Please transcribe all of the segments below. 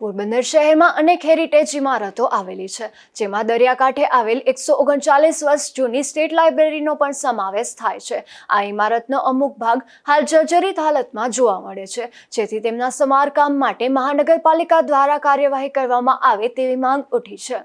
પોરબંદર શહેરમાં અનેક હેરિટેજ ઇમારતો આવેલી છે, જેમાં દરિયાકાંઠે આવેલ એકસો ઓગણચાલીસ વર્ષ જૂની સ્ટેટ લાઇબ્રેરીનો પણ સમાવેશ થાય છે. આ ઇમારતનો અમુક ભાગ હાલ જર્જરિત હાલતમાં જોવા મળે છે, જેથી તેમના સમારકામ માટે મહાનગરપાલિકા દ્વારા કાર્યવાહી કરવામાં આવે તેવી માંગ ઉઠી છે.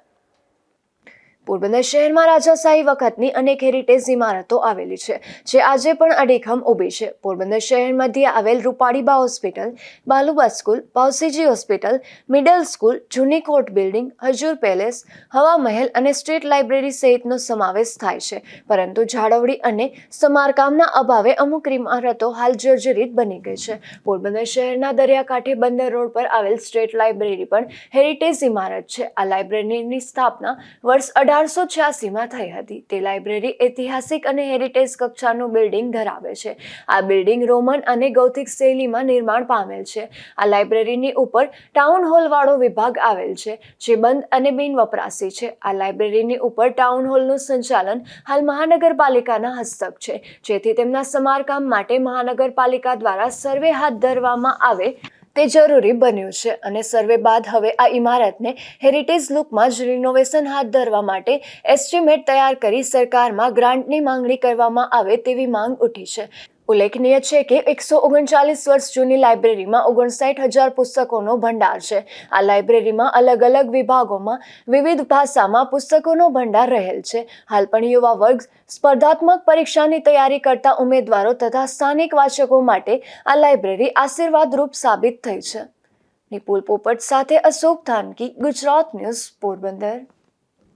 પોરબંદર શહેરમાં રાજાશાહી વખતની અનેક હેરિટેજ ઇમારતો આવેલી છે, જે આજે પણ અડીખમ ઊભી છે. પોરબંદર શહેર મધ્યે આવેલ Rupadiba hospital, Baluba school, Pavsiji hospital, middle school, જૂની court building, Hajur palace, Hawa Mahal અને સ્ટેટ લાઇબ્રેરી સહિતનો સમાવેશ થાય છે. પરંતુ જાળવણી અને સમારકામના અભાવે અમુક ઇમારતો હાલ જર્જરિત બની ગઈ છે. પોરબંદર શહેરના દરિયાકાંઠે બંદર રોડ પર આવેલ સ્ટેટ લાઇબ્રેરી પણ હેરિટેજ ઇમારત છે. આ લાઇબ્રેરીની સ્થાપના વર્ષ અઢારસો છ્યાસીમાં થઈ હતી. તે લાઇબ્રેરી ઐતિહાસિક અને હેરિટેજ કક્ષાનું બિલ્ડિંગ ધરાવે છે. આ બિલ્ડિંગ રોમન અને ગૌથિક શૈલીમાં નિર્માણ પામેલ છે. આ લાઇબ્રેરીની ઉપર ટાઉન હોલવાળો વિભાગ આવેલ છે, જે બંધ અને બિન વપરાશી છે. આ લાઇબ્રેરીની ઉપર ટાઉન હોલનું સંચાલન હાલ મહાનગરપાલિકાના હસ્તક છે, જેથી તેમના સમારકામ માટે મહાનગરપાલિકા દ્વારા સર્વે હાથ ધરવામાં આવે તે જરૂરી બન્યું છે અને સર્વે બાદ હવે આ ઇમારતને હેરિટેજ લુકમાં જ રિનોવેશન હાથ ધરવા માટે એસ્ટિમેટ તૈયાર કરી સરકારમાં ગ્રાન્ટની માંગણી કરવામાં આવે તેવી માંગ ઉઠી છે. ઉલ્લેખનીય છે કે એકસો ઓગણચાલીસ વર્ષ જૂની લાઇબ્રેરીમાં ઓગણસાઠ હજાર પુસ્તકોનો ભંડાર છે. આ લાઇબ્રેરીમાં અલગ અલગ વિભાગોમાં વિવિધ ભાષામાં પુસ્તકોનો ભંડાર રહેલ છે. હાલ પણ યુવા વર્ગ સ્પર્ધાત્મક પરીક્ષાની તૈયારી કરતા ઉમેદવારો તથા સ્થાનિક વાચકો માટે આ લાઇબ્રેરી આશીર્વાદરૂપ સાબિત થઈ છે. નિપુલ પોપટ સાથે અશોક થાનકી, ગુજરાત ન્યૂઝ પોરબંદર.